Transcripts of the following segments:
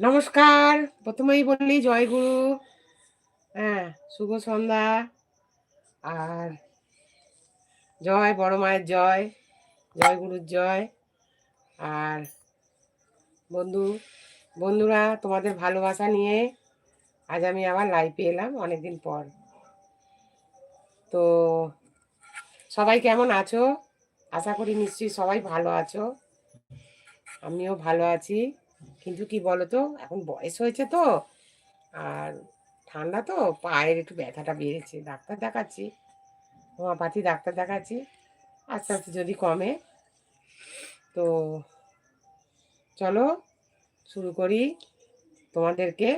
নমস্কার, প্রথমেই বললি জয়গুরু হ্যাঁ শুভ সন্ধ্যা। আর জয়, বড় মায়ের জয় জয় গুরুর জয়। আর বন্ধু, বন্ধুরা, তোমাদের ভালোবাসা নিয়ে আজ আমি আবার লাইভে এলাম অনেকদিন পর। তো সবাই কেমন আছো? আশা করি নিশ্চয়ই সবাই ভালো আছো। আমিও ভালো আছি। কিন্তু কি বলতো? এখন বয়স হয়েছে তো। আর ঠান্ডা তো, পায়ের একটু ব্যথাটা বেড়েছে। ডাক্তার দেখাচ্ছি। হোমিওপ্যাথি ডাক্তার দেখাচ্ছি। আস্তে আস্তে যদি কমে, তো চলো শুরু করি তোমাদেরকে।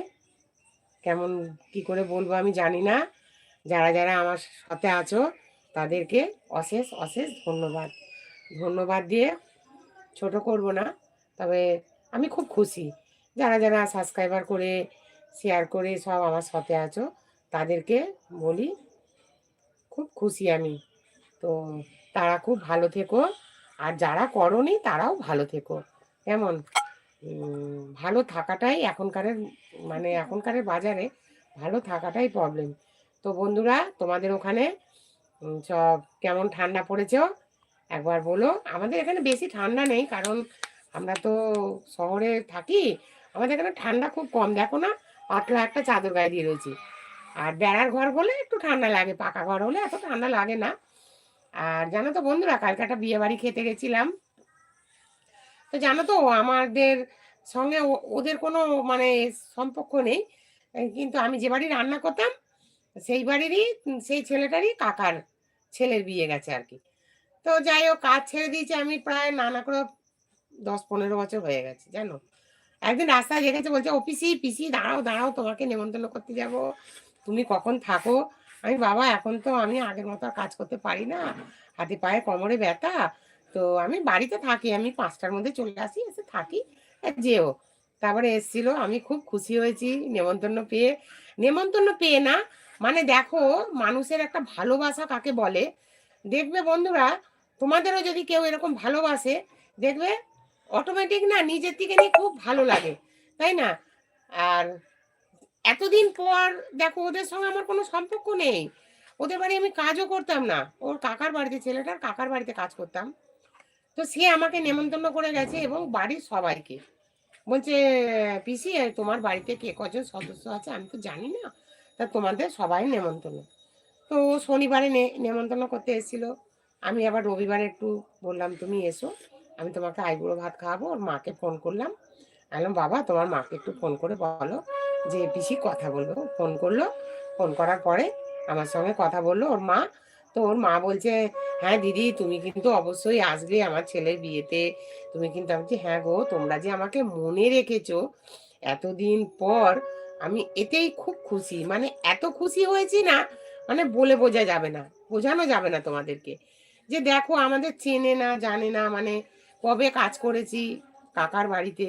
কেমন কি করে বলব আমি জানি না। যারা যারা আমার সাথে আছো, তাদেরকে অশেষ অশেষ ধন্যবাদ। ধন্যবাদ দিয়ে ছোট করব না। তবে আমি খুব খুশি। যারা যারা সাবস্ক্রাইবার করে শেয়ার করে সব আমার সাথে আছো, তাদেরকে বলি খুব খুশি আমি। তো তারা খুব ভালো থেকো, আর যারা করনি তারাও ভালো থেকো। কেমন? ভালো থাকাটাই এখনকারের মানে এখনকারের বাজারে ভালো থাকাটাই প্রবলেম তো বন্ধুরা, তোমাদের ওখানে সব কেমন ঠান্ডা পড়েছে? একবার বলো। আমাদের এখানে বেশি ঠান্ডা নেই, কারণ আমরা তো শহরে থাকি, আমাদের এখানে ঠান্ডা খুব কম। দেখো না, পাতলা একটা চাদর গায়ে দিয়ে রয়েছি। আর বেড়ার ঘর বলে একটু ঠান্ডা লাগে, পাকা ঘর হলে এত ঠান্ডা লাগে না। আর জানো তো বন্ধুরা, কালকে একটা বিয়ে বাড়ি খেতে গেছিলাম। তো জানো তো, আমাদের সঙ্গে ওদের কোনো মানে সম্পর্ক নেই। কিন্তু আমি যে বাড়ি রান্না করতাম, সেই বাড়িরই, সেই ছেলেটারই কাকার ছেলের বিয়ে গেছে আর কি। তো যাই হোক, কাজ ছেড়ে দিয়েছি আমি প্রায় নানা করে দশ পনেরো বছর হয়ে গেছে, জানো? একদিন রাস্তায় দেখেছে বলছে, ও পিসি পিসি, দাঁড়াও দাঁড়াও, তোমাকে নেমন্তন্ন করতে যাব। তুমি কখন থাকো? আমি, বাবা, এখন তো আমি আগের মতো কাজ করতে পারি না। হাতে পায়ে কোমরে ব্যথা। তো আমি বাড়িতে থাকি, আমি পাঁচটার মধ্যে চলে আসি, এসে থাকি যেও। তারপরে এসছিল, আমি খুব খুশি হয়েছি, নেমন্তন্ন পেয়ে। নেমন্তন্ন পেয়ে না মানে দেখো, মানুষের একটা ভালোবাসা কাকে বলে? দেখবে বন্ধুরা, তোমাদেরও যদি কেউ এরকম ভালোবাসে, দেখবে অটোমেটিক না, নিজের থেকে নিয়ে খুব ভালো লাগে, তাই না? আর এতদিন পর দেখো, ওদের সঙ্গে আমার কোনো সম্পর্ক নেই। ওদের বাড়ি আমি কাজও করতাম না। ওর কাকার বাড়িতে, ছেলেটার কাকার বাড়িতে কাজ করতাম। তো সে আমাকে নেমন্তন্ন করে গেছে এবং বাড়ির সবাইকে। বলছে, পিসি তোমার বাড়িতে কে কজন সদস্য আছে? আমি তো জানি না। তা তোমাদের সবাই নেমন্তন্ন। তো শনিবারে নেমন্তন্ন করতে এসেছিল। আমি আবার রবিবারে একটু বললাম, তুমি এসো। আমি তোমাকে আইবুড়ো ভাত খাওয়াবো, ওর মাকে ফোন করলাম। বললাম, বাবা, তোমার মাকে একটু ফোন করে বলো যে, পিসি কথা বলব। ফোন করল ফোন করার পরে আমার সঙ্গে কথা বলল ওর মা। তো ওর মা বলছে হ্যাঁ দিদি, তুমি কিন্তু অবশ্যই আসবে আমার ছেলের বিয়েতে। তুমি কিন্তু আমি হ্যাঁ গো, তোমরা যে আমাকে মনে রেখেছো এতদিন পর, আমি এতেই খুব খুশি। মানে এত খুশি হয়েছি না মানে বলে বোঝা যাবে না, বোঝানো যাবে না তোমাদেরকে। যে দেখো, আমাদের চেনে না, জানে না মানে কবে কাজ করেছি, কাকার বাড়িতে,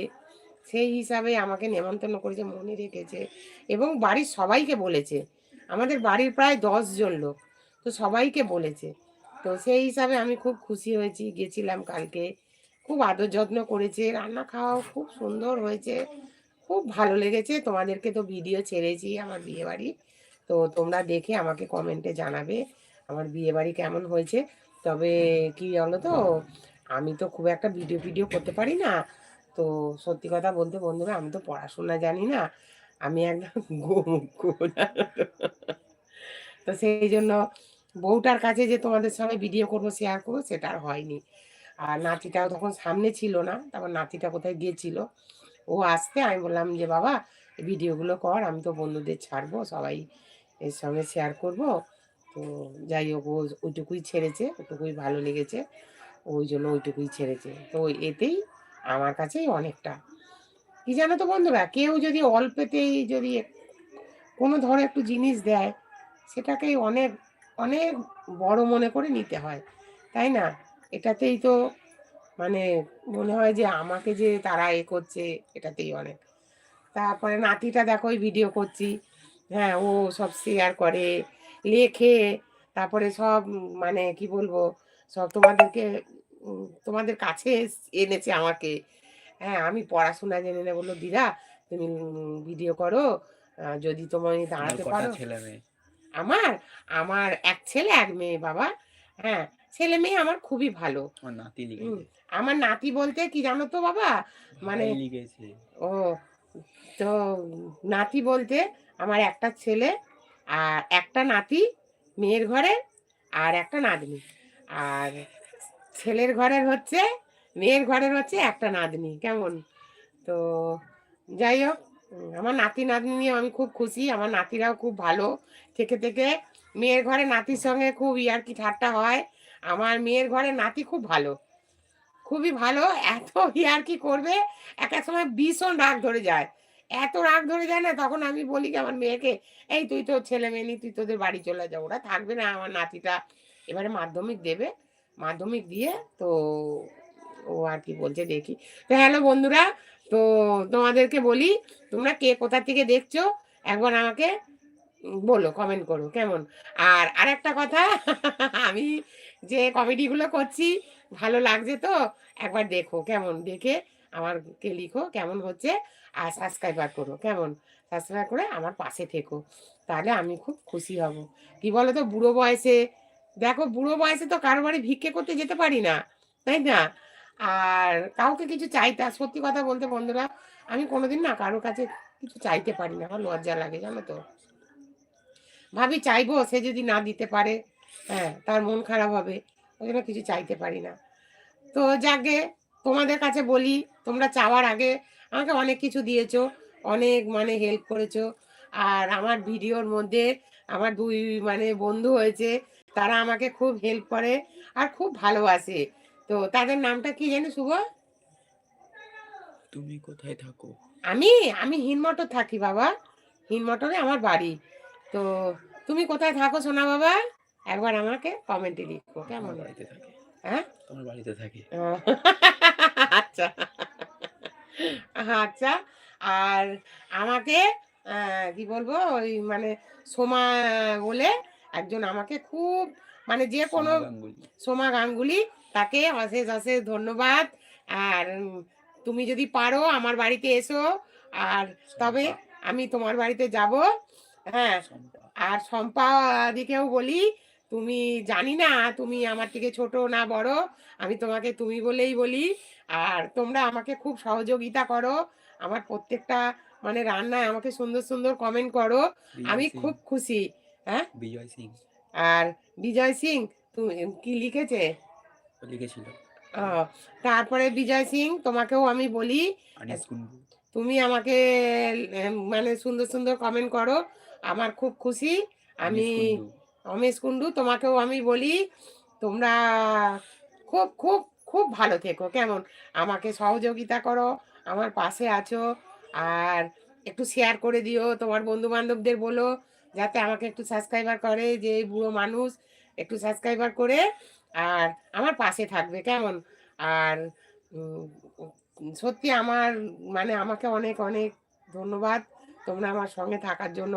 সেই হিসাবে আমাকে নেমন্তন্ন করেছে, মনে রেখেছে এবং বাড়ির সবাইকে বলেছে। আমাদের বাড়ির প্রায় দশ জন লোক, তো সবাইকে বলেছে। তো সেই হিসাবে আমি খুব খুশি হয়েছি, গেছিলাম কালকে। খুব আদর যত্ন করেছে, রান্না খাওয়াও খুব সুন্দর হয়েছে, খুব ভালো লেগেছে। তোমাদেরকে তো ভিডিও ছেড়েছি আমার বিয়ে বাড়ি তো তোমরা দেখে আমাকে কমেন্টে জানাবে আমার বিয়ে বাড়ি কেমন হয়েছে। তবে কি বলো তো আমি তো খুব একটা ভিডিও ভিডিও করতে পারি না। তো সত্যি কথা বলতে বন্ধুরা, আমি তো পড়াশোনা জানি না। আমি একদম গোমুখ। তো সেই জন্য বউটার কাছে যে তোমাদের সঙ্গে ভিডিও করব শেয়ার করব, সেটা আর হয়নি। আর নাতিটাও তখন সামনে ছিল না, তারপর নাতিটা কোথায় গিয়েছিল, ও আসতে, আমি বললাম যে, বাবা ভিডিওগুলো কর, আমি তো বন্ধুদের ছাড়বো, সবাই এর সঙ্গে শেয়ার করব। তো যাই হোক, ও ওইটুকুই ছেড়েছে ওটুকুই ভালো লেগেছে। ওই জন্য ওইটুকুই ছেড়েছে। তো এতেই আমার কাছেই অনেকটা। কি জানো তো বন্ধুরা, কেউ যদি অল্পেতেই যদি কোনো ধরনের একটু জিনিস দেয়, সেটাকেই অনেক অনেক বড় মনে করে নিতে হয়, তাই না? এটাতেই তো মানে মনে হয় যে আমাকে যে তারা এ করছে, এটাতেই অনেক। তারপরে নাতিটা দেখো ভিডিও করছি। হ্যাঁ ও সব শেয়ার করে, লেখে, তারপরে সব মানে কি বলব, সব তোমাদেরকে তোমাদের কাছে এনেছে আমাকে। হ্যাঁ আমি পড়াশোনা জেনে নে বলল দিদা তুমি ভিডিও করো। যদি তুমি তোমার দাঁড়াতে পারো। আমার আমার এক ছেলে এক মেয়ে বাবা। হ্যাঁ ছেলে মেয়ে আমার খুবই ভালো। আমার নাতি বলতে কি জানো তো বাবা? মানে ও তো নাতি বলতে আমার একটা ছেলে আর একটা নাতি মেয়ের ঘরে আর একটা নাতনি। আর ছেলের ঘরের হচ্ছে, মেয়ের ঘরের হচ্ছে একটা নাতনি, কেমন? তো যাই হোক আমার নাতি নাতনি নিয়ে আমি খুব খুশি, আমার নাতিরাও খুব ভালো। থেকে থেকে মেয়ের ঘরে নাতির সঙ্গে খুব ইয়ার্কি ঠাট্টা হয়। আমার মেয়ের ঘরে নাতি খুব ভালো, খুবই ভালো। এত ইয়ার্কি করবে, এক এক সময় ভীষণ রাগ ধরে যায়। এত রাগ ধরে যায় না, তখন আমি বলি কি আমার মেয়েকে, এই তুই তো ছেলে মেয়ে তুই তোদের বাড়ি চলে যা, ওরা থাকবে না আমার নাতিটা। এবারে মাধ্যমিক দেবে মাধ্যমিক দিয়ে তো ও আর কি বলছে দেখি। তো হ্যালো বন্ধুরা, তো তোমাদেরকে বলি, তোমরা কে কোথা থেকে দেখছ, একবার আমাকে বলো কমেন্ট করো, কেমন? আর আরেকটা কথা, আমি যে কমেডিগুলো করছি, ভালো লাগছে তো, একবার দেখো, কেমন? দেখে আমারকে লিখো, কেমন হচ্ছে, আর সাবস্ক্রাইবার করো, কেমন? সাবস্ক্রাইব করে আমার পাশে থেকো, তাহলে আমি খুব খুশি হব। কি বলো তো বুড়ো বয়সে দেখো বুড়ো বয়সে তো কারও বাড়ি ভিক্ষে করতে যেতে পারি না, তাই না? আর কাউকে কিছু চাইতে সত্যি কথা বলতে বন্ধুরা, আমি কোনোদিন না কারোর কাছে কিছু চাইতে পারি না, আমার লজ্জা লাগে, জানো তো। ভাবি চাইব, সে যদি না দিতে পারে হ্যাঁ তার মন খারাপ হবে, ওই জন্য কিছু চাইতে পারি না। তো যাকে তোমাদের কাছে বলি, তোমরা চাওয়ার আগে আমাকে অনেক কিছু দিয়েছ, অনেক মানে হেল্প করেছ। আর আমার ভিডিওর মধ্যে আমার দুই মানে বন্ধু হয়েছে তারা আমাকে খুব হেল্প করে আর খুব ভালোবাসে। তো তাদের নামটা কি জানি শুভ? তুমি কোথায় থাকো? আমি? আমি হিনমটর থাকি বাবা। হিনমটরে আমার বাড়ি। তো তুমি কোথায় থাকো সোনা বাবা? একবার আমাকে কমেন্টে লিখো কেমন? বাড়িতে থাকে। হ্যাঁ? তোমার বাড়িতে থাকে। আচ্ছা। আচ্ছা। আর আমাকে কি বলব ওই মানে সোমা বলে একজন আমাকে খুব মানে যে কোনো সোমা গাঙ্গুলি। তাকে অশেষ অশেষ ধন্যবাদ। আর তুমি যদি পারো আমার বাড়িতে এসো। আর তবে আমি তোমার বাড়িতে যাব। হ্যাঁ আর শম্পা দিকেও বলি তুমি জানি না তুমি আমার থেকে ছোট না বড় আমি তোমাকে তুমি বলেই বলি। আর তোমরা আমাকে খুব সহযোগিতা করো। আমার প্রত্যেকটা মানে রান্নায় আমাকে সুন্দর সুন্দর কমেন্ট করো। আমি খুব খুশি। হ্যাঁ? বিজয় সিং। আর বিজয় সিং তুমি কি লিখেছে? লিখেছিল। তারপরে বিজয় সিং তোমাকেও আমি বলি তুমি আমাকে মানে সুন্দর সুন্দর কমেন্ট করো আমার খুব খুশি। আমি অমেশ কুন্ডু তোমাকেও আমি বলি তোমরা খুব খুব খুব ভালো থেকো কেমন? আমাকে সহযোগিতা করো আমার পাশে আছো আর একটু শেয়ার করে দিও তোমার বন্ধু বান্ধবদের বলো যাতে আমাকে একটু সাবস্ক্রাইবার করে যে এই বুড়ো মানুষ, একটু সাবস্ক্রাইবার করে আর আমার পাশে থাকবে, কেমন? আর সত্যি আমার মানে আমাকে অনেক অনেক ধন্যবাদ তোমরা আমার সঙ্গে থাকার জন্য।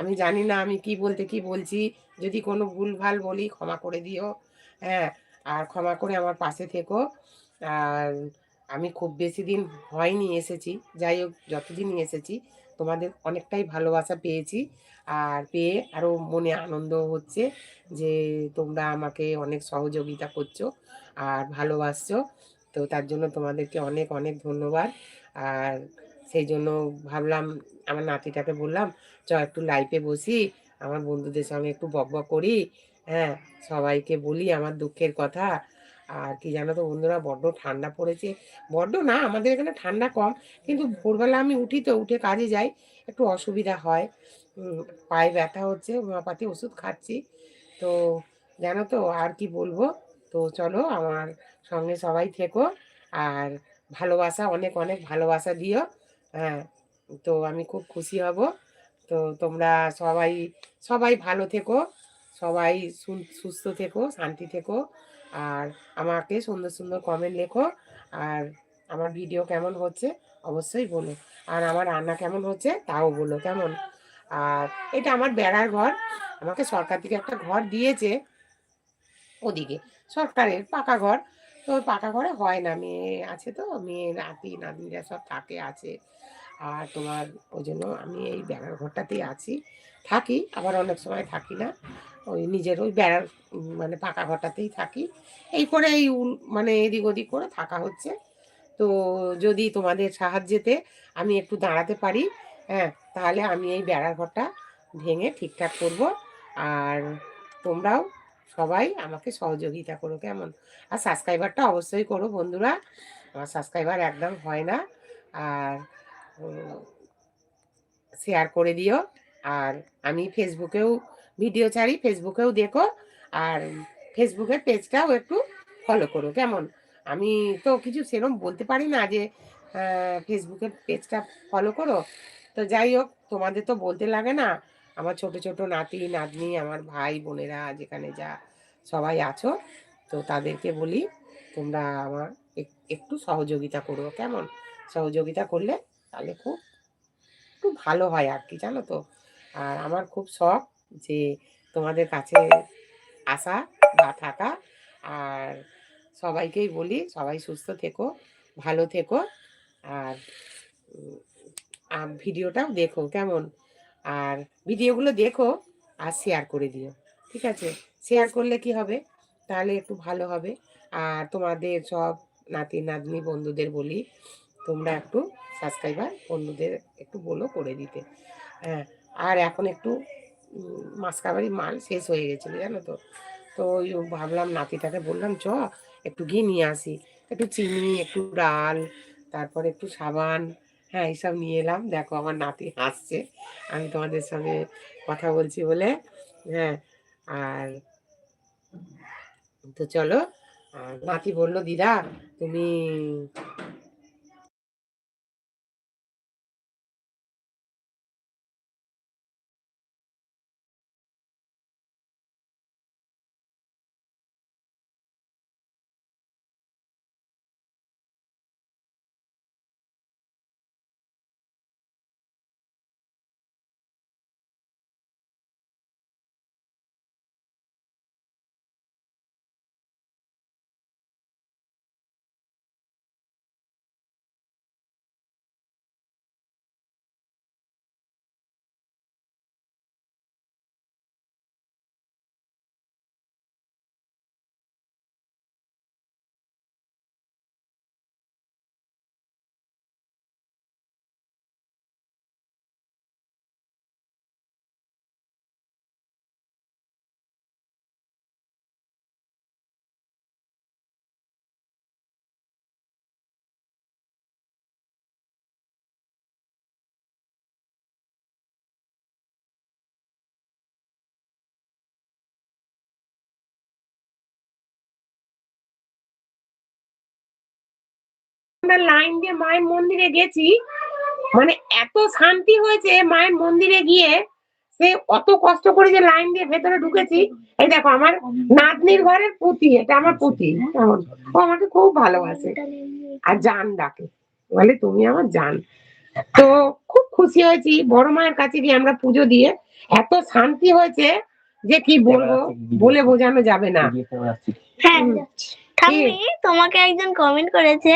আমি জানি না আমি কি বলতে কি বলছি, যদি কোনো ভুলভাল বলি ক্ষমা করে দিও হ্যাঁ আর ক্ষমা করে আমার পাশে থেকো। আর আমি খুব বেশি দিন হয়নি এসেছি, যাই হোক, যতদিনই এসেছি তোমাদের অনেকটাই ভালোবাসা পেয়েছি। আর পেয়ে আরও মনে আনন্দ হচ্ছে যে তোমরা আমাকে অনেক সহযোগিতা করছ আর ভালোবাসছো। তো তার জন্য তোমাদেরকে অনেক অনেক ধন্যবাদ। আর সেই জন্য ভাবলাম, আমার নাতিটাকে বললাম, চ, একটু লাইফে বসি, আমার বন্ধুদের সঙ্গে একটু বক বক করি। হ্যাঁ সবাইকে বলি আমার দুঃখের কথা। আর কি জানো তো বন্ধুরা, বড্ড ঠান্ডা পড়েছে। বড্ড না, আমাদের এখানে ঠান্ডা কম, কিন্তু ভোরবেলা আমি উঠি তো, উঠে কাজে যাই, একটু অসুবিধা হয়। পায়ে ব্যথা হচ্ছে, হোমিওপ্যাথি ওষুধ খাচ্ছি। তো জানো তো, আর কি বলব? তো চলো, আমার সঙ্গে সবাই থেকো, আর ভালোবাসা, অনেক অনেক ভালোবাসা দিও। হ্যাঁ তো আমি খুব খুশি হব। তো তোমরা সবাই সবাই ভালো থেকো, সবাই সুস্থ থেকো, শান্তি থেকো। আর আমাকে সুন্দর সুন্দর কমেন্ট লেখো। আর আমার ভিডিও কেমন হচ্ছে অবশ্যই বলো। আর আমার রান্না কেমন হচ্ছে তাও বলো কেমন। আর এটা আমার বেড়ার ঘর। আমাকে সরকার থেকে একটা ঘর দিয়েছে ওদিকে। সরকারের পাকা ঘর। তো পাকা ঘরে হয় না। মেয়ে আছে তো, মেয়ে, নাতি, নাতনিরা সব থাকে, আছে। আর তোমার ওই জন্য আমি এই বেড়ার ঘরটাতেই আছি। থাকি, আবার অনেক সময় থাকি না। ওই নিজের ওই বেড়ার মানে পাকা ঘরটাতেই থাকি। এই করে এই মানে এদিক ওদিক করে থাকা হচ্ছে। তো যদি তোমাদের সাহায্যেতে আমি একটু দাঁড়াতে পারি হ্যাঁ তাহলে আমি এই বেড়ার ঘরটা ভেঙে ঠিকঠাক করব। আর তোমরাও সবাই আমাকে সহযোগিতা করো, কেমন? আর সাবস্ক্রাইবারটা অবশ্যই করো বন্ধুরা। আমার সাবস্ক্রাইবার একদম হয় না। আর শেয়ার করে দিও। আর আমি ফেসবুকেও ভিডিও ছাড়ি ফেসবুকেও দেখো, আর ফেসবুকের পেজটাও একটু ফলো করো, কেমন? আমি তো কিছু সেরকম বলতে পারি না যে ফেসবুকের পেজটা ফলো করো। তো যাই হোক, তোমাদের তো বলতে লাগে না, আমার ছোট ছোট নাতি, নাতনি, আমার ভাই, বোনেরা যেখানে যা সবাই আছো, তো তাদেরকে বলি, তোমরা আমার এক- একটু সহযোগিতা করো, কেমন? সহযোগিতা করলে তাহলে খুব একটু ভালো হয় আর কি, জানো তো? আর আমার খুব শখ যে তোমাদের কাছে আসা বা থাকা। আর সবাইকেই বলি, সবাই সুস্থ থেকো, ভালো থেকো। আর ভিডিওটাও দেখো কেমন? আর ভিডিওগুলো দেখো আর শেয়ার করে দিও, ঠিক আছে? শেয়ার করলে কি হবে? তাহলে একটু ভালো হবে। আর তোমাদের সব নাতি, নাতনি, বন্ধুদের বলি, তোমরা একটু সাবস্ক্রাইবার বন্ধুদের একটু বলো করে দিতে। হ্যাঁ আর এখন একটু মাসকাবারি মাল শেষ হয়ে গেছিল, জানো তো? তো ওই ভাবলাম নাতিটাকে বললাম, চ, একটু ঘি নিয়ে আসি। একটু চিনি, একটু ডাল, তারপর একটু সাবান হ্যাঁ এইসব নিয়ে এলাম। দেখো, আমার নাতি হাসছে। আমি তোমাদের সঙ্গে কথা বলছি বলে হ্যাঁ আর তো চলো নাতি বলল, দিদা, তুমি আমরা লাইন দিয়ে মায়ের মন্দিরে গেছি মানে এত শান্তি হয়েছে মায়ের মন্দিরে গিয়ে সে অত কষ্ট করে যে লাইন দিয়ে ভেতরে ঢুকেছি। এই দেখো আমার নাতনির ঘরের পুতি এটা আমার পুতি। ও আমাকে খুব ভালোবাসে। আর জান ডাকে। বলে তুমি আমার জান। তো খুব খুশি হয়েছি। বড় মায়ের কাছে গিয়ে আমরা পুজো দিয়ে এত শান্তি হয়েছে যে কি বলব বলে বোঝানো যাবে না। হ্যাঁ তোমাকে একজন কমেন্ট করেছে।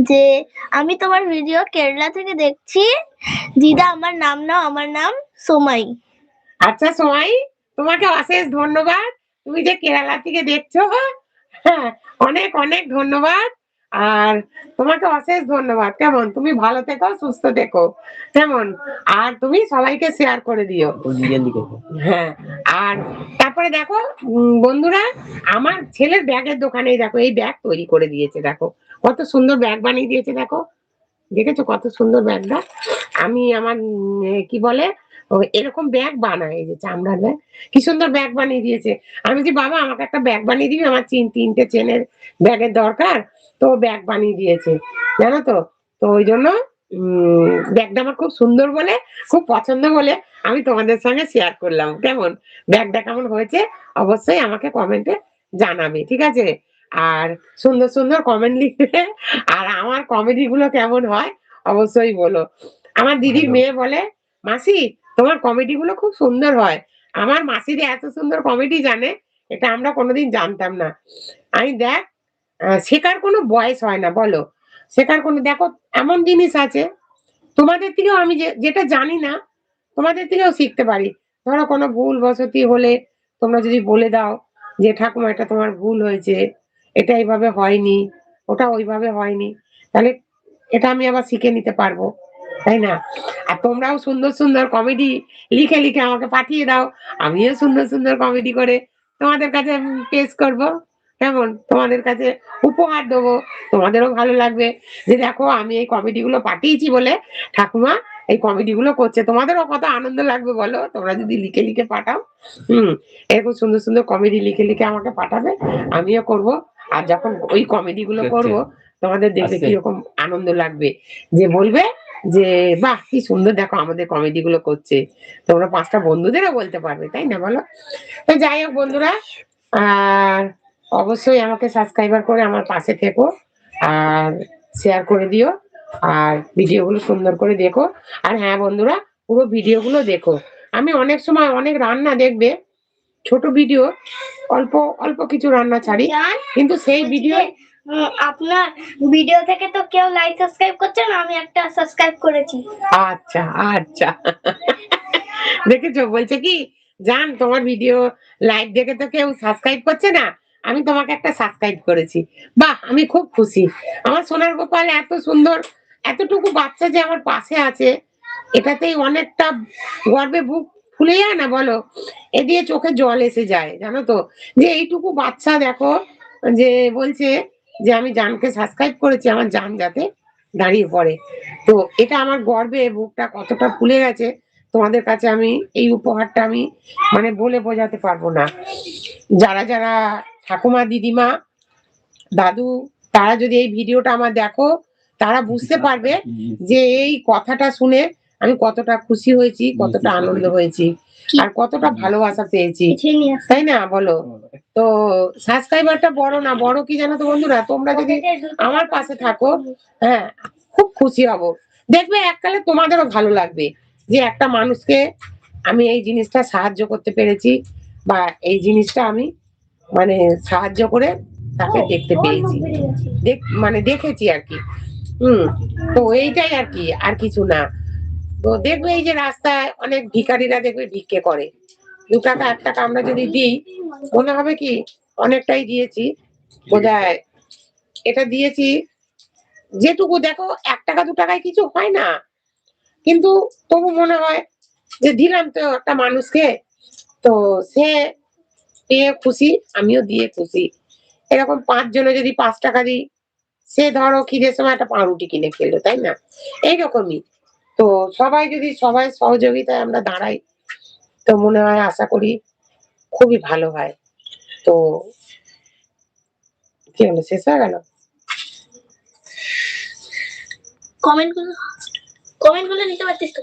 যে আমি তোমার ভিডিও কেরালা থেকে দেখছি। দিদা, আমার নাম নাও, আমার নাম সোমাই। আচ্ছা সোমাই, তোমাকে অশেষ ধন্যবাদ। তুমি যে কেরালা থেকে দেখছ হ্যাঁ অনেক অনেক ধন্যবাদ। আর তোমাকে অশেষ ধন্যবাদ। কেমন? তুমি ভালো থেকো, সুস্থ থেকো। কেমন? আর তুমি সবাইকে শেয়ার করে দিও। হ্যাঁ আর তারপরে দেখো বন্ধুরা, আমার ছেলের ব্যাগের দোকানে দেখো, এই ব্যাগ তৈরি করে দিয়েছে, দেখো। কত সুন্দর ব্যাগ বানিয়ে দিয়েছে দেখো। দেখেছ কত সুন্দর ব্যাগটা আমি আমার কি বলে এরকম ব্যাগ বানায় যে চামড়ার ব্যাগ কি সুন্দর ব্যাগ বানিয়ে দিয়েছে। আমি যে বাবা, আমাকে একটা ব্যাগ বানিয়ে দিবি, আমার তিন, তিনটে চেনের ব্যাগের দরকার, তো ব্যাগ বানিয়ে দিয়েছে। জানো তো? তো ওই জন্য ব্যাগটা আমার খুব সুন্দর বলে, খুব পছন্দ বলে আমি তোমাদের সঙ্গে শেয়ার করলাম। কেমন? ব্যাগটা কেমন হয়েছে? অবশ্যই আমাকে কমেন্টে জানাবে, ঠিক আছে? আর সুন্দর সুন্দর কমেন্ট লিখবে আর আমার কমেডি গুলো কেমন হয় অবশ্যই বলো। আমার দিদির মেয়ে বলে মাসি তোমার কমেডি গুলো খুব সুন্দর হয়। আমার মাসি এত সুন্দর কমেডি জানে এটা আমরা কোনোদিন জানতাম না। আমি দেখ শেখার কোনো বয়স হয় না বলো। শেখার কোনো দেখো এমন জিনিস আছে তোমাদের থেকেও আমি যেটা জানি না তোমাদের থেকেও শিখতে পারি। ধরো কোনো ভুল বসতি হলে তোমরা যদি বলে দাও যে ঠাকুমা এটা তোমার ভুল হয়েছে। এটা এইভাবে হয়নি, ওটা ওইভাবে হয়নি। তাহলে এটা আমি আবার শিখে নিতে পারব, তাই না? আর তোমরাও সুন্দর সুন্দর কমেডি লিখে লিখে আমাকে পাঠিয়ে দাও, আমিও সুন্দর সুন্দর কমেডি করে তোমাদের কাছে পেশ করব। কেমন? তোমাদের কাছে উপহার দেবো, তোমাদেরও ভালো লাগবে যে দেখো আমি এই কমেডি গুলো পাঠিয়েছি বলে ঠাকুমা এই কমেডি গুলো করছে, তোমাদেরও কত আনন্দ লাগবে বলো? তোমরা যদি লিখে লিখে পাঠাও, হুম, এরকম সুন্দর সুন্দর কমেডি লিখে লিখে আমাকে পাঠাবে, আমিও করব। আর যখন ওই কমেডি গুলো। করব তোমাদের দেখে। কীরকম আনন্দ লাগবে যে বলবে যে বাহ কি সুন্দর দেখো আমাদের কমেডি গুলো করছে তোমরা পাঁচটা বন্ধুদেরও বলতে পারবে তাই না বলো তো যাই হোক বন্ধুরা আর অবশ্যই আমাকে সাবস্ক্রাইবার করে আমার পাশে থেকো আর শেয়ার করে দিও আর ভিডিওগুলো সুন্দর করে দেখো আর হ্যাঁ বন্ধুরা পুরো ভিডিওগুলো দেখো আমি অনেক সময় অনেক রান্না দেখবে ছোট ভিডিও অল্প অল্প কিছু রান্না ছাড়ি। কিন্তু সেই ভিডিও আপনার ভিডিও থেকে তো কেউ লাইক সাবস্ক্রাইব করছে না আমি একটা সাবস্ক্রাইব করেছি। আচ্ছা আচ্ছা। দেখেছ বলছে কি জান তোমার ভিডিও লাইভ দেখে তো কেউ সাবস্ক্রাইব করছে না আমি তোমাকে একটা সাবস্ক্রাইব করেছি। বাহ আমি খুব খুশি। আমার সোনার গোপাল এত সুন্দর এতটুকু বাচ্চা যে আমার পাশে আছে এটাতেই অনেকটা গর্বে বুক ফুলে যায় না বলো? এ দিয়ে চোখে জল এসে যায়, জানো তো? যে এইটুকু বাচ্চা দেখো, যে বলছে যে আমি জানকে সাবস্ক্রাইব করেছি, আমার জান যাতে দাঁড়িয়ে পড়ে। তো এটা আমার গর্বে বুকটা কতটা ফুলে গেছে, তোমাদের কাছে আমি এই উপহারটা আমি মানে বলে বোঝাতে পারব না। যারা যারা ঠাকুমা, দিদিমা, দাদু, তারা যদি এই ভিডিওটা আমার দেখো, তারা বুঝতে পারবে যে এই কথাটা শুনে আমি কতটা খুশি হয়েছি কতটা আনন্দ হয়েছি আর কতটা ভালোবাসা পেয়েছি। তাই না? বলো। তো সাবস্ক্রাইবারটা বড় না বড় কি জানো তো বন্ধুরা? তোমরা যদি আমার পাশে থাকো হ্যাঁ খুব খুশি হব। দেখবে এককালে তোমাদেরও ভালো লাগবে যে একটা মানুষকে আমি এই জিনিসটা সাহায্য করতে পেরেছি বা এই জিনিসটা আমি মানে সাহায্য করে তাকে দেখতে পেয়েছি। দেখ মানে দেখেছি আর কি। হুম তো এইটাই আর কি আর কিছু না। তো দেখবে এই যে রাস্তায় অনেক ভিখারিরা দেখবে ভিক্ষে করে। দু টাকা, এক টাকা আমরা যদি দিই, মনে হবে কি অনেকটাই দিয়েছি। বোধহয় এটা দিয়েছি। যেটুকু দেখো, এক টাকা, দু টাকায় কিছু হয় না। কিন্তু তবু মনে হয় যে দিলাম তো একটা মানুষকে, তো সে পেয়ে খুশি, আমিও দিয়ে খুশি। এরকম পাঁচ জনে যদি পাঁচ টাকা দিই, সে ধরো খিদের সময় একটা পাউরুটি কিনে খেলো, তাই না? এইরকমই। তো সবাই যদি সবাই সহযোগিতায় আমরা দাঁড়াই, তো মনে হয় আশা করি খুবই ভালো হয়। তো কি হলো, শেষ হয়ে গেল? কমেন্টগুলো কমেন্টগুলো নিতে পারতিস তো?